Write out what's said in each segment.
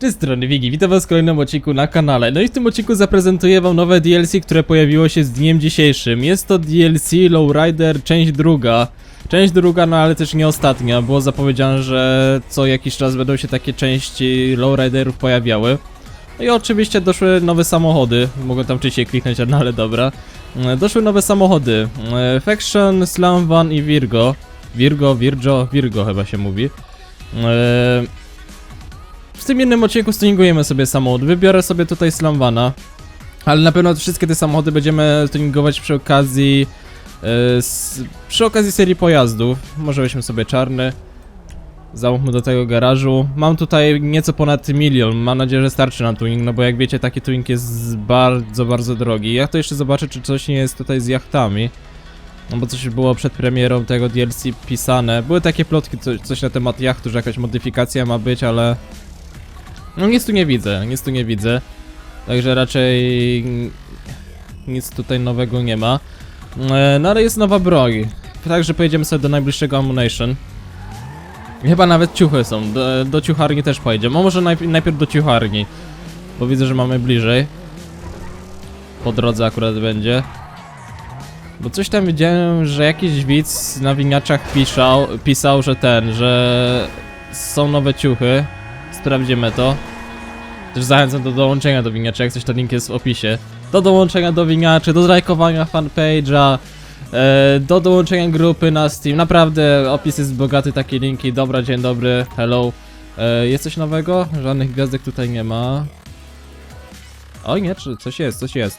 Cześć strony Wigi, witam was w kolejnym odcinku na kanale. No i w tym odcinku zaprezentuję wam nowe DLC, które pojawiło się z dniem dzisiejszym. Jest to DLC Lowrider część druga. Część druga, no ale też nie ostatnia. Było zapowiedziane, że co jakiś czas będą się takie części Lowriderów pojawiały. No i oczywiście doszły nowe samochody. Mogę tam wcześniej kliknąć, no ale dobra. E, Doszły nowe samochody. E, Faction, Slam Van i Virgo. Virgo, Virgo, Virgo chyba się mówi. E, w tym jednym odcinku stuningujemy sobie samochód. Wybiorę sobie tutaj Slamvana. Ale na pewno wszystkie te samochody będziemy tuningować przy okazji. przy okazji serii pojazdów. Może weźmy sobie czarny. Załóżmy do tego garażu. Mam tutaj nieco ponad milion. Mam nadzieję, że starczy na tuning, no bo jak wiecie, taki tuning jest bardzo, bardzo drogi. Ja to jeszcze zobaczę, czy coś nie jest tutaj z jachtami. No bo coś było przed premierą tego DLC pisane. Były takie plotki, co, coś na temat jachtu, że jakaś modyfikacja ma być, ale no nic tu nie widzę, nic tu nie widzę. Także raczej nic tutaj nowego nie ma. E, No ale jest nowa broń. Także pojedziemy sobie do najbliższego Ammunition. Chyba nawet ciuchy są. Do, do ciucharni też pojedziemy. A może najp najpierw do ciucharni. Bo widzę, że mamy bliżej. Po drodze akurat będzie. Bo coś tam widziałem, że jakiś widz na winiaczach pisał, pisał, że ten, że są nowe ciuchy. Sprawdzimy to. Też zachęcam do dołączenia do winiaczy, jak coś to link jest w opisie. Do dołączenia do winiaczy, do zlajkowania fanpage'a, do dołączenia grupy na Steam. Naprawdę opis jest bogaty, takie linki. Dobra, dzień dobry, hello. E, jest coś nowego? Żadnych gwiazdek tutaj nie ma. Oj nie, coś jest, coś jest.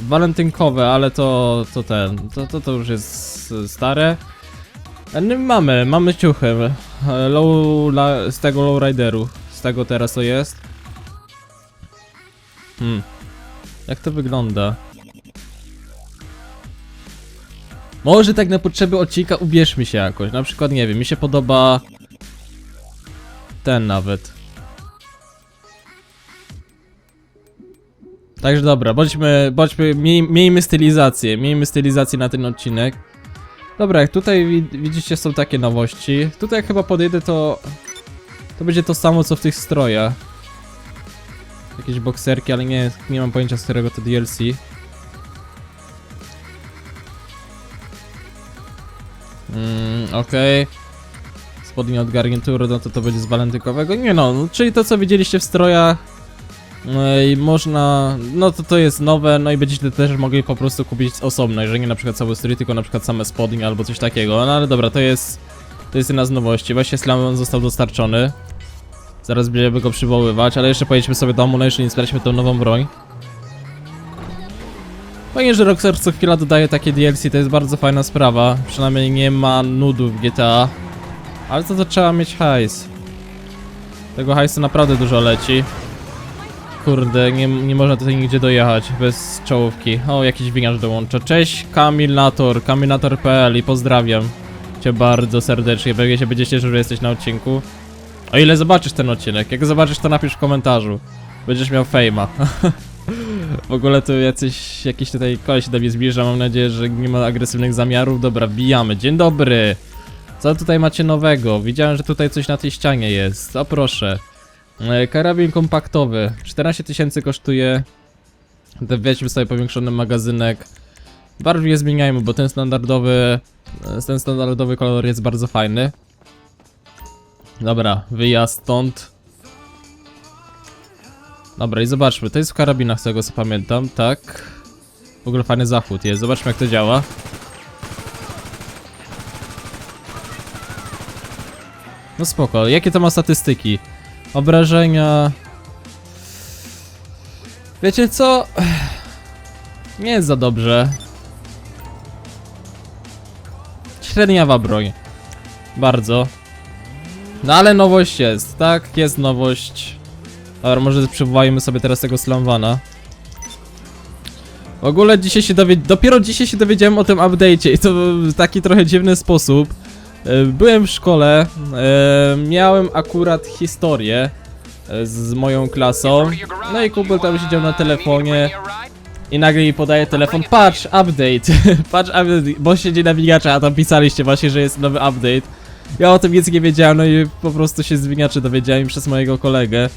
Walentynkowe, ale to, to ten, to, to, to już jest stare. E, No mamy, mamy ciuchy. E, Low, la, z tego lowrideru. Z tego teraz to jest. Hmm. Jak to wygląda? Może tak na potrzeby odcinka ubierzmy się jakoś. Na przykład, nie wiem, mi się podoba ten nawet. Także dobra, bądźmy, bądźmy, miej, miejmy stylizację, miejmy stylizację na ten odcinek. Dobra, jak tutaj wi- widzicie są takie nowości. Tutaj jak chyba podejdę to... To będzie to samo co w tych strojach. Jakieś bokserki, ale nie, nie mam pojęcia z którego to DLC. Okej. Spodnie od garnitury, no to to będzie z walentykowego. Nie no, no, czyli to co widzieliście w strojach. No i można, no to to jest nowe, no i będziecie też mogli po prostu kupić osobne, że nie na przykład cały strój, tylko na przykład same spodnie albo coś takiego. No ale dobra, to jest, to jest jedna z nowości. Właśnie Slam został dostarczony. Zaraz będziemy go przywoływać, ale jeszcze pojedźmy sobie do Ammunition i sprawdźmy tą nową broń. Fajnie, że Rockstar co chwila dodaje takie DLC, to jest bardzo fajna sprawa. Przynajmniej nie ma nudów w GTA. Ale to to trzeba mieć hajs. Tego hajsu naprawdę dużo leci. Kurde, nie, nie można tutaj nigdzie dojechać bez czołówki. O, jakiś winiarz dołącza. Cześć, Kamilnator, kamilnator.pl i pozdrawiam cię bardzo serdecznie. Pewnie się będziesz cieszył, że jesteś na odcinku. O ile zobaczysz ten odcinek. Jak zobaczysz, to napisz w komentarzu. Będziesz miał fejma. w ogóle tu jacyś, jakiś tutaj koleś się do mnie zbliża. Mam nadzieję, że nie ma agresywnych zamiarów. Dobra, wbijamy. Dzień dobry. Co tutaj macie nowego? Widziałem, że tutaj coś na tej ścianie jest. O proszę. E, Karabin kompaktowy. 14 tysięcy kosztuje. To Weźmy sobie powiększony magazynek. Barw nie zmieniajmy, bo ten standardowy. e, Ten standardowy kolor jest bardzo fajny. Dobra, wyjazd stąd. Dobra, i zobaczmy. To jest w karabinach, z tego co pamiętam, tak. W ogóle fajny zachód jest. Zobaczmy, jak to działa. No spoko. Jakie to ma statystyki? Obrażenia. Wiecie co? Nie jest za dobrze. Średniawa broń. Bardzo. No ale nowość jest, tak? Jest nowość. Dobra, może przywołajmy sobie teraz tego Slamvana. W ogóle dzisiaj się dowie... dopiero dzisiaj się dowiedziałem o tym update'cie i to w taki trochę dziwny sposób. E, Byłem w szkole, e, miałem akurat historię e, z moją klasą. No i kumpel tam siedział na telefonie I nagle mi podaje telefon, patrz, update, patrz, update, bo siedzi nawigacza, a tam pisaliście właśnie, że jest nowy update. Ja o tym nic nie wiedziałem, no i po prostu się zwiniaczy dowiedziałem przez mojego kolegę.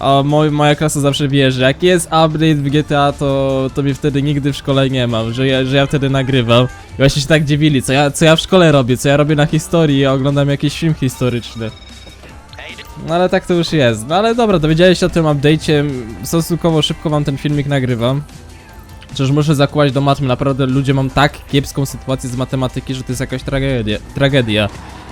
A moj, moja klasa zawsze wie, że jak jest update w GTA, to, to mnie wtedy nigdy w szkole nie mam, że ja, że ja wtedy nagrywam. I właśnie się tak dziwili, co ja, co ja w szkole robię, co ja robię na historii, ja oglądam jakiś film historyczny. No ale tak to już jest. No ale dobra, dowiedziałeś się o tym update'cie. Stosunkowo szybko wam ten filmik nagrywam. Chociaż muszę zakładać do matmy, naprawdę ludzie mam tak kiepską sytuację z matematyki, że to jest jakaś tragedia. tragedia.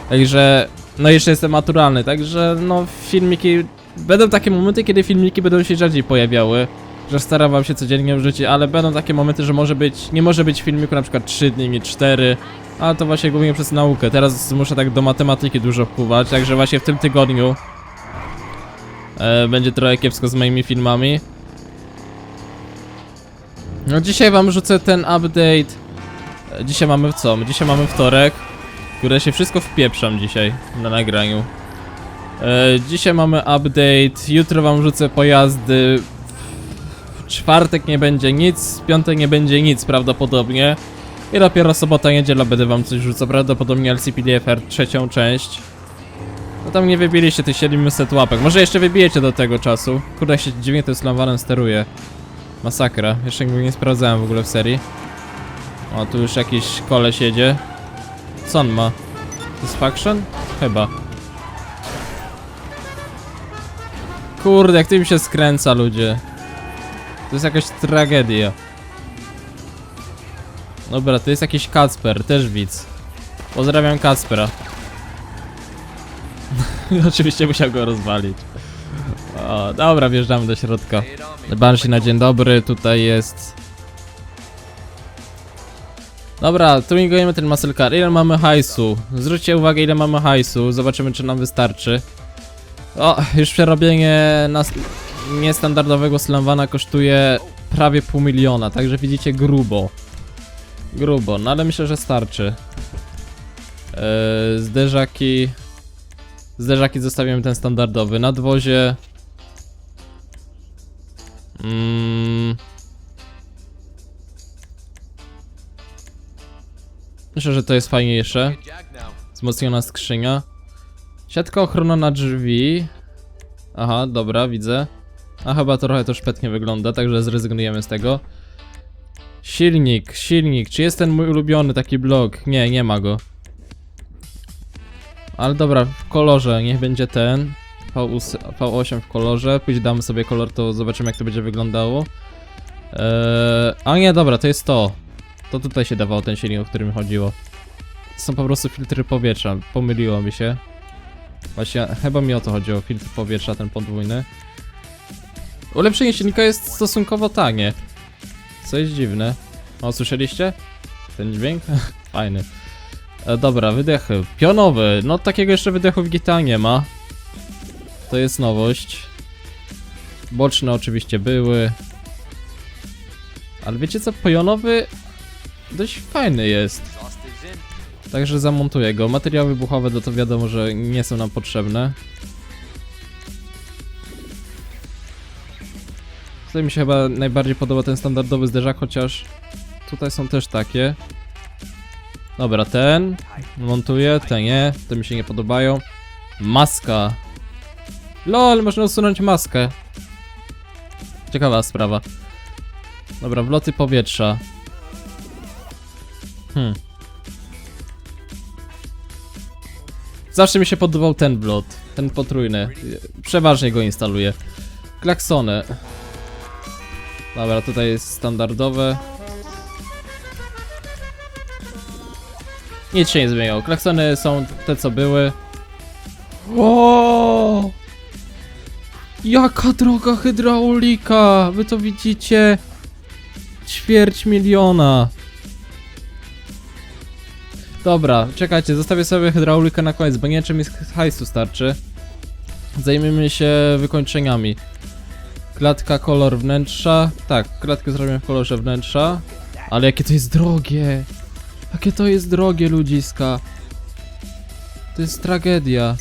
Także, no jeszcze jestem maturalny, także no filmiki... Będą takie momenty, kiedy filmiki będą się rzadziej pojawiały. Że staram wam się codziennie wrzucić, ale będą takie momenty, że może być, nie może być filmiku na przykład 3 dni, nie 4. Ale to właśnie głównie przez naukę. Teraz muszę tak do matematyki dużo wpływać, także właśnie w tym tygodniu e, będzie trochę kiepsko z moimi filmami. No dzisiaj wam rzucę ten update. E, Dzisiaj mamy co? Dzisiaj mamy wtorek, które się wszystko wpieprzam dzisiaj na nagraniu. E, dzisiaj mamy update, jutro wam rzucę pojazdy. W czwartek nie będzie nic, w piątek nie będzie nic prawdopodobnie. I dopiero sobota, niedziela będę wam coś rzucał, prawdopodobnie LCPDFR trzecią część. No tam nie wybiliście tych 700 łapek, może jeszcze wybijecie do tego czasu. Kurde, się dziwnie tym slamwanem steruje. Masakra, jeszcze go nie sprawdzałem w ogóle w serii. O, tu już jakiś koleś jedzie. Co on ma? Satisfaction? Chyba. Kurde, jak tym się skręca, ludzie. To jest jakaś tragedia. Dobra, to jest jakiś Kacper, też widz. Pozdrawiam Kacpera. Oczywiście musiał go rozwalić. O, dobra, wjeżdżamy do środka. Banshee na dzień dobry, tutaj jest... Dobra, tuningujemy ten muscle car. Ile mamy hajsu? Zwróćcie uwagę ile mamy hajsu, zobaczymy czy nam wystarczy. O, już przerobienie nas niestandardowego slamwana kosztuje prawie pół miliona, także widzicie grubo. Grubo, no ale myślę, że starczy. Eee, zderzaki... Zderzaki zostawiamy ten standardowy. Nadwozie... Mm. Myślę, że to jest fajniejsze. Wzmocniona skrzynia. Siatka na drzwi. Aha, dobra, widzę. A chyba trochę to szpetnie wygląda, także zrezygnujemy z tego. Silnik, silnik. Czy jest ten mój ulubiony taki blok? Nie, nie ma go. Ale dobra, w kolorze, niech będzie ten. V8, V8 w kolorze. Później damy sobie kolor, to zobaczymy jak to będzie wyglądało. Eee, a nie, dobra, to jest to. To tutaj się dawało ten silnik, o którym chodziło. To są po prostu filtry powietrza. Pomyliło mi się. Właśnie, chyba mi o to chodziło, filtr powietrza, ten podwójny. Ulepszenie silnika jest stosunkowo tanie. Co jest dziwne. O, słyszeliście? Ten dźwięk? Fajny. E, dobra, wydechy. Pionowy. No takiego jeszcze wydechu w GTA nie ma. To jest nowość. Boczne oczywiście były. Ale wiecie co? Pionowy dość fajny jest. Także zamontuję go. Materiały wybuchowe to, to wiadomo, że nie są nam potrzebne. Tutaj mi się chyba najbardziej podoba ten standardowy zderzak, chociaż tutaj są też takie. Dobra, ten montuję, te nie, te mi się nie podobają. Maska. LOL, można usunąć maskę. Ciekawa sprawa. Dobra, wloty powietrza. Hmm. Zawsze mi się podobał ten wlot, ten potrójny. Przeważnie go instaluję. Klaksony. Dobra, tutaj jest standardowe. Nic się nie zmieniło. Klaksony są te co były. O! Jaka droga hydraulika! Wy to widzicie? Ćwierć miliona. Dobra, czekajcie, zostawię sobie hydraulikę na koniec, bo nie wiem czy mi hajsu starczy. Zajmiemy się wykończeniami. Klatka, kolor wnętrza. Tak, klatkę zrobimy w kolorze wnętrza. Ale jakie to jest drogie! Jakie to jest drogie, ludziska! To jest tragedia.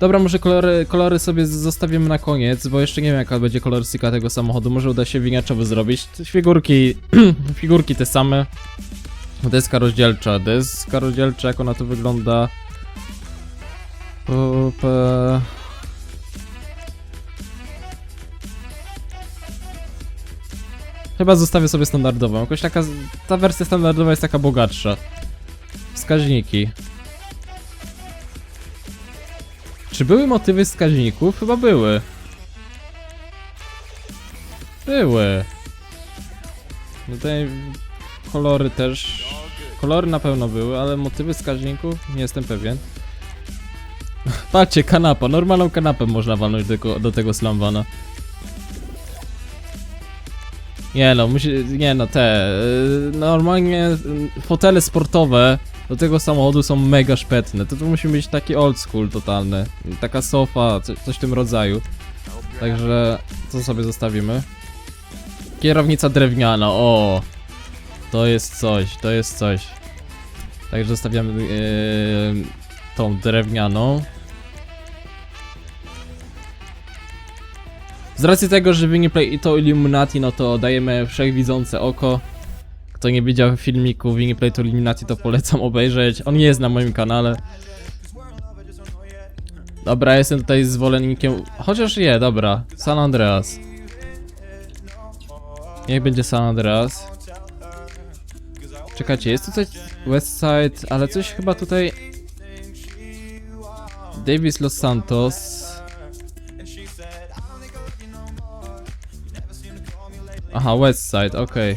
Dobra, może kolory, kolory sobie zostawimy na koniec, bo jeszcze nie wiem jaka będzie kolorystyka tego samochodu. Może uda się winiaczowy zrobić. Figurki, figurki te same. Deska rozdzielcza, deska rozdzielcza, jak ona tu wygląda. Po... Chyba zostawię sobie standardową. Jakoś taka. Ta wersja standardowa jest taka bogatsza. Wskaźniki. Czy były motywy wskaźników? Chyba były. Były. Tutaj kolory też. Kolory na pewno były, ale motywy wskaźników nie jestem pewien. Patrzcie, kanapa. Normalną kanapę można walnąć do, do tego slamwana. Nie no, musi, nie no, te, y, normalnie y, fotele sportowe do tego samochodu są mega szpetne, to tu musi być taki old school totalny, taka sofa, co, coś w tym rodzaju, także to sobie zostawimy. Kierownica drewniana, o, to jest coś, to jest coś. Także zostawiamy yy, tą drewnianą. Z racji tego, że Winiplay i to Illuminati, no to dajemy wszechwidzące oko. Kto nie widział filmiku Winiplay to Illuminati, to polecam obejrzeć. On jest na moim kanale. Dobra, jestem tutaj zwolennikiem. Chociaż nie, dobra. San Andreas. Niech będzie San Andreas. Czekajcie, jest tutaj West Side, ale coś chyba tutaj. Davis Los Santos. Aha, West Side, okej.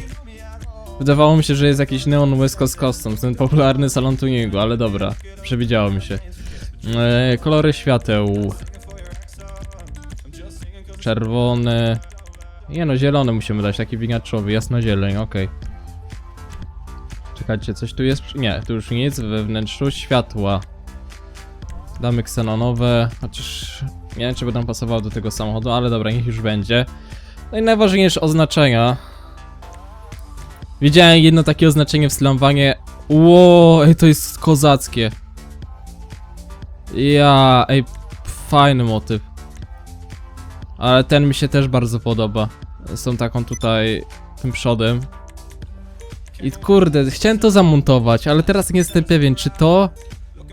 Wydawało mi się, że jest jakiś Neon West Coast Customs, ten popularny salon tuningu, ale dobra, przewidziało mi się. E, kolory świateł. Czerwony. Nie no, zielony musimy dać, taki winiaczowy, jasnozieleń, okej. Czekajcie, coś tu jest? Nie, tu już nic, we wnętrzu światła. Damy ksenonowe, chociaż nie wiem, czy będą pasowały do tego samochodu, ale dobra, niech już będzie. No i najważniejsze oznaczenia. Widziałem jedno takie oznaczenie w Slamwanie. Ło, ej, to jest kozackie. Ja, ej, fajny motyw. Ale ten mi się też bardzo podoba. Tą taką tutaj, tym przodem. I kurde, chciałem to zamontować, ale teraz nie jestem pewien, czy to,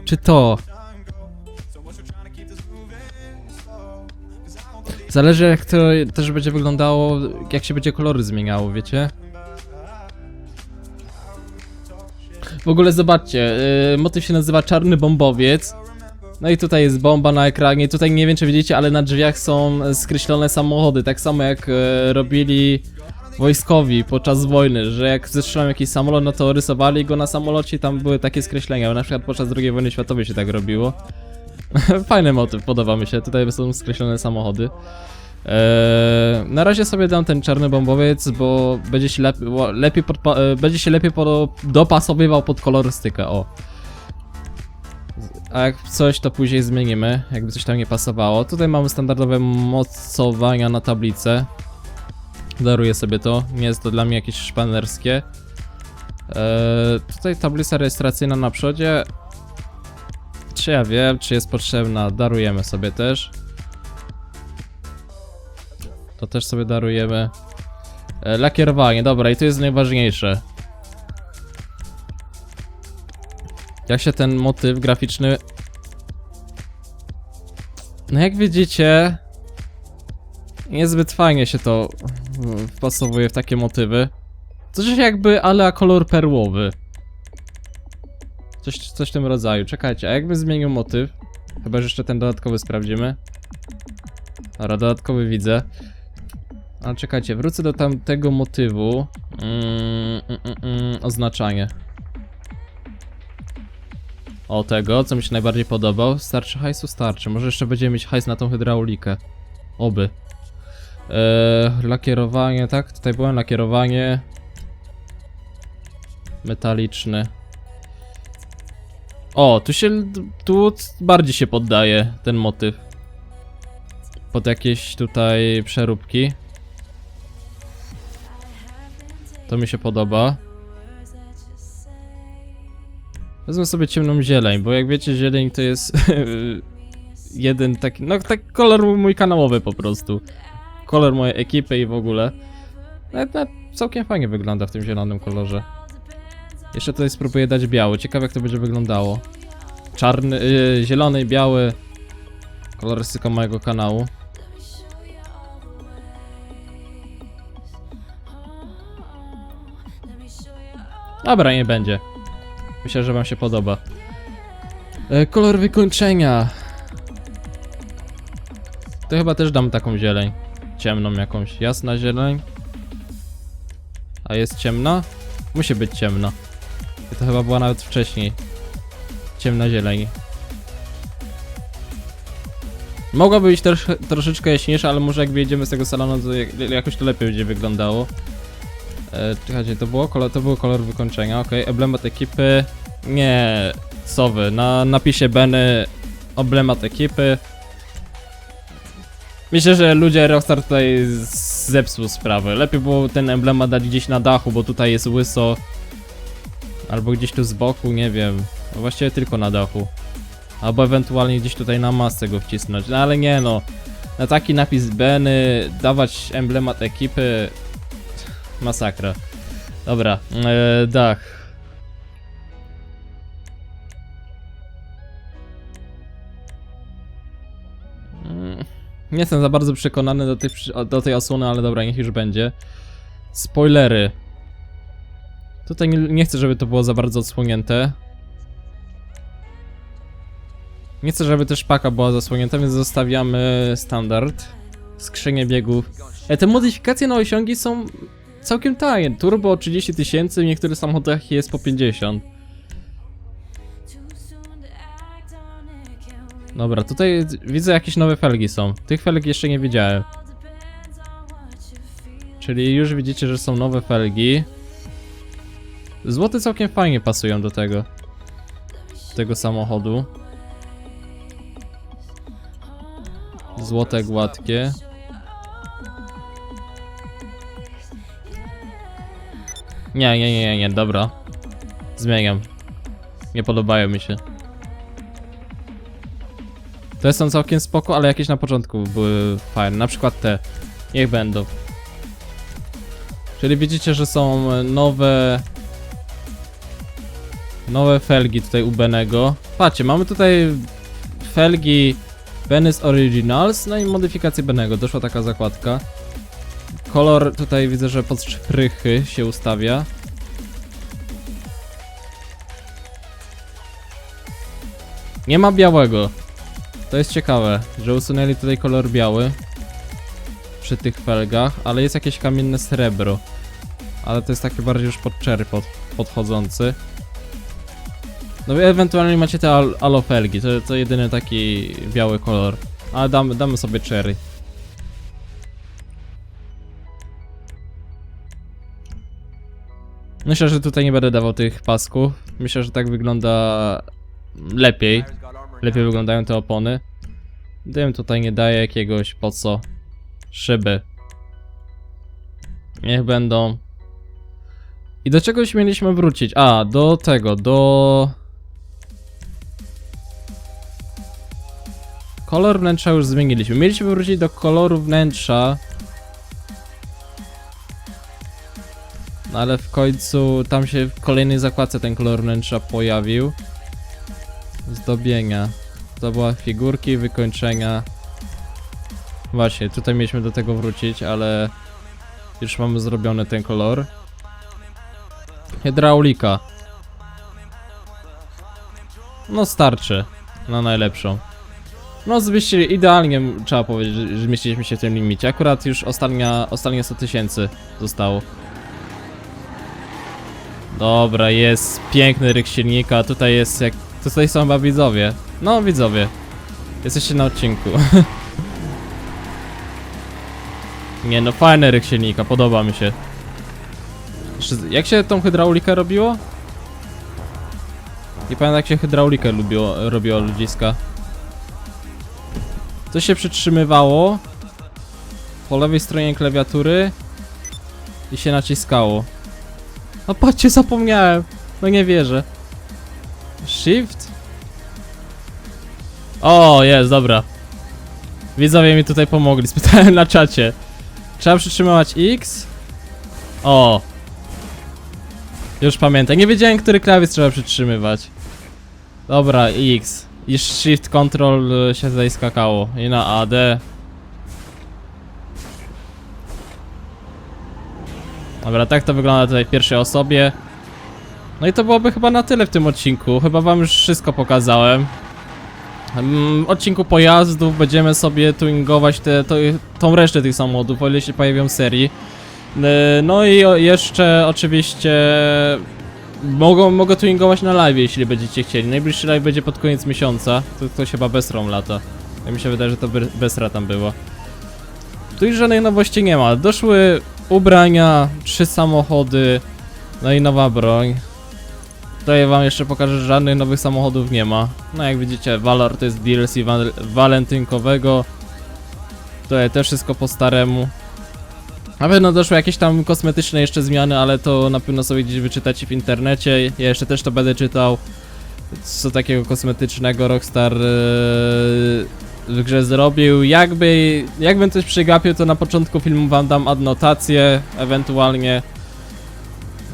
czy to. Zależy jak to też będzie wyglądało, jak się będzie kolory zmieniało, wiecie? W ogóle zobaczcie, yy, motyw się nazywa Czarny Bombowiec. No i tutaj jest bomba na ekranie. Tutaj nie wiem czy widzicie, ale na drzwiach są skreślone samochody, tak samo jak e, robili wojskowi podczas wojny, że jak zestrzelą jakiś samolot, no to rysowali go na samolocie i tam były takie skreślenia. Na przykład podczas II wojny światowej się tak robiło. Fajny motyw, podoba mi się. Tutaj są skreślone samochody. Eee, na razie sobie dam ten czarny bombowiec, bo będzie się lepiej, lepiej e, będzie się lepiej dopasowywał pod kolorystykę, o. A jak coś, to później zmienimy, jakby coś tam nie pasowało. Tutaj mamy standardowe mocowania na tablicę. Daruję sobie to, nie jest to dla mnie jakieś szpanerskie. Eee, tutaj tablica rejestracyjna na przodzie. Czy ja wiem, czy jest potrzebna? Darujemy sobie też. To też sobie darujemy. E, lakierowanie, dobra, i to jest najważniejsze. Jak się ten motyw graficzny. No jak widzicie. Niezbyt fajnie się to wpasowuje w takie motywy. Coś jakby ale kolor perłowy. Coś, coś w tym rodzaju. Czekajcie, a jakby zmienił motyw? Chyba, że jeszcze ten dodatkowy sprawdzimy. Dobra, dodatkowy widzę. Ale czekajcie, wrócę do tamtego motywu. Mm, mm, mm, mm, oznaczanie. O tego, co mi się najbardziej podobał. Starczy hajsu, starczy. Może jeszcze będziemy mieć hajs na tą hydraulikę. Oby. Eee, lakierowanie, tak? Tutaj byłem lakierowanie. Metaliczny. O, tu się, tu bardziej się poddaje ten motyw. Pod jakieś tutaj przeróbki. To mi się podoba. Wezmę sobie ciemną zieleń, bo jak wiecie zieleń to jest jeden taki, no tak kolor mój kanałowy po prostu. Kolor mojej ekipy i w ogóle. Nawet, nawet całkiem fajnie wygląda w tym zielonym kolorze. Jeszcze tutaj spróbuję dać biały, ciekawe jak to będzie wyglądało. Czarny, yy, zielony i biały. Kolorystyka mojego kanału. Dobra, nie będzie. Myślę, że wam się podoba. E, kolor wykończenia. To chyba też dam taką zieleń. Ciemną jakąś. Jasna zieleń. A jest ciemna? Musi być ciemna. To chyba była nawet wcześniej. Ciemna zieleń. Mogłaby być też troszeczkę jaśniejsza, ale może jak wyjedziemy z tego salonu, to jak- jakoś to lepiej będzie wyglądało. E, czekajcie, to było kolor, to był kolor wykończenia, okej. Emblemat ekipy. Nie, sowy. Na napisie Benny emblemat ekipy. Myślę, że ludzie Rockstar tutaj zepsuł sprawę. Lepiej było ten emblemat dać gdzieś na dachu, bo tutaj jest łyso. Albo gdzieś tu z boku, nie wiem. No właściwie tylko na dachu. Albo ewentualnie gdzieś tutaj na masce go wcisnąć. No ale nie no. Na taki napis Benny dawać emblemat ekipy. Masakra. Dobra, e, dach. Nie jestem za bardzo przekonany do tej, do tej osłony, ale dobra, niech już będzie. Spoilery. Tutaj nie, nie chcę, żeby to było za bardzo odsłonięte. Nie chcę, żeby też paka była zasłonięta, więc zostawiamy standard. Skrzynię biegów. E, te modyfikacje na osiągi są całkiem tanie. Turbo o 30 tysięcy, w niektórych samochodach jest po 50. Dobra, tutaj widzę jakieś nowe felgi są. Tych felg jeszcze nie widziałem. Czyli już widzicie, że są nowe felgi. Złote całkiem fajnie pasują do tego. Tego samochodu. Złote gładkie. Nie, nie, nie, nie, dobra. Zmieniam. Nie podobają mi się. Te są całkiem spoko, ale jakieś na początku były fajne. Na przykład te. Niech będą. Czyli widzicie, że są nowe... Nowe felgi tutaj u Benego. Patrzcie, mamy tutaj felgi Benny's Originals, no i modyfikacje Benego. Doszła taka zakładka. Kolor tutaj widzę, że pod szprychy się ustawia. Nie ma białego. To jest ciekawe, że usunęli tutaj kolor biały przy tych felgach, ale jest jakieś kamienne srebro. Ale to jest takie bardziej już pod cherry pod, podchodzący. No i ewentualnie macie te al alofelgi, to, to jedyny taki biały kolor. Ale damy, damy sobie cherry. Myślę, że tutaj nie będę dawał tych pasków. Myślę, że tak wygląda lepiej. Lepiej wyglądają te opony. Dym tutaj nie daje jakiegoś po co. Szyby. Niech będą. I do czegoś mieliśmy wrócić? A, do tego, do... Kolor wnętrza już zmieniliśmy. Mieliśmy wrócić do koloru wnętrza. No ale w końcu tam się w kolejnej zakładce ten kolor wnętrza pojawił. Zdobienia. To była figurki, wykończenia. Właśnie, tutaj mieliśmy do tego wrócić, ale już mamy zrobiony ten kolor. Hydraulika. No starczy na najlepszą. No zmieścili, idealnie trzeba powiedzieć, że zmieściliśmy się w tym limicie. Akurat już ostatnia, ostatnie 100 tysięcy zostało. Dobra, jest piękny ryk silnika, tutaj jest jak... Tutaj są chyba widzowie. No widzowie. Jesteście na odcinku. Nie no, fajny ryk silnika, podoba mi się. Jak się tą hydraulikę robiło? Nie pamiętam jak się hydraulikę lubiło, robiło ludziska. To się przytrzymywało po lewej stronie klawiatury i się naciskało. No patrzcie, zapomniałem. No nie wierzę. Shift? O, jest, dobra. Widzowie mi tutaj pomogli, spytałem na czacie. Trzeba przytrzymywać X? O. Już pamiętam. Nie wiedziałem, który klawisz trzeba przytrzymywać. Dobra, X. I Shift Control y, się tutaj skakało. I na AD. Dobra, tak to wygląda tutaj w pierwszej osobie. No i to byłoby chyba na tyle w tym odcinku. Chyba wam już wszystko pokazałem. W odcinku pojazdów będziemy sobie tuningować te, to, tą resztę tych samochodów, o ile się pojawią w serii. E, No i jeszcze oczywiście mogą, mogę tuningować na live, jeśli będziecie chcieli. Najbliższy live będzie pod koniec miesiąca. To ktoś chyba Besrą lata. Ja mi się wydaje, że to Be- Besra tam było. Tu już żadnej nowości nie ma. Doszły ubrania, trzy samochody, no i nowa broń. Tutaj wam jeszcze pokażę, że żadnych nowych samochodów nie ma. No jak widzicie, Valor to jest DLC wal walentynkowego. Tutaj też wszystko po staremu. Na pewno doszły jakieś tam kosmetyczne jeszcze zmiany, ale to na pewno sobie gdzieś wyczytacie w internecie. Ja jeszcze też to będę czytał. Co takiego kosmetycznego Rockstar yy, w grze zrobił. Jakby, jakbym coś przegapił, to na początku filmu wam dam adnotację, ewentualnie.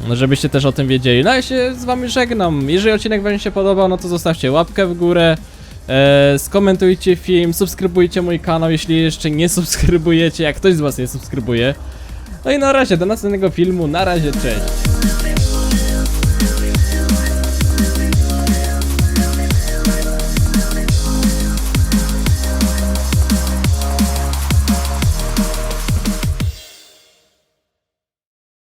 No, Żebyście też o tym wiedzieli. No ja się z wami żegnam. Jeżeli odcinek wam się podobał, no to zostawcie łapkę w górę. E, skomentujcie film, subskrybujcie mój kanał, jeśli jeszcze nie subskrybujecie, jak ktoś z was nie subskrybuje. No i na razie, do następnego filmu, na razie, cześć.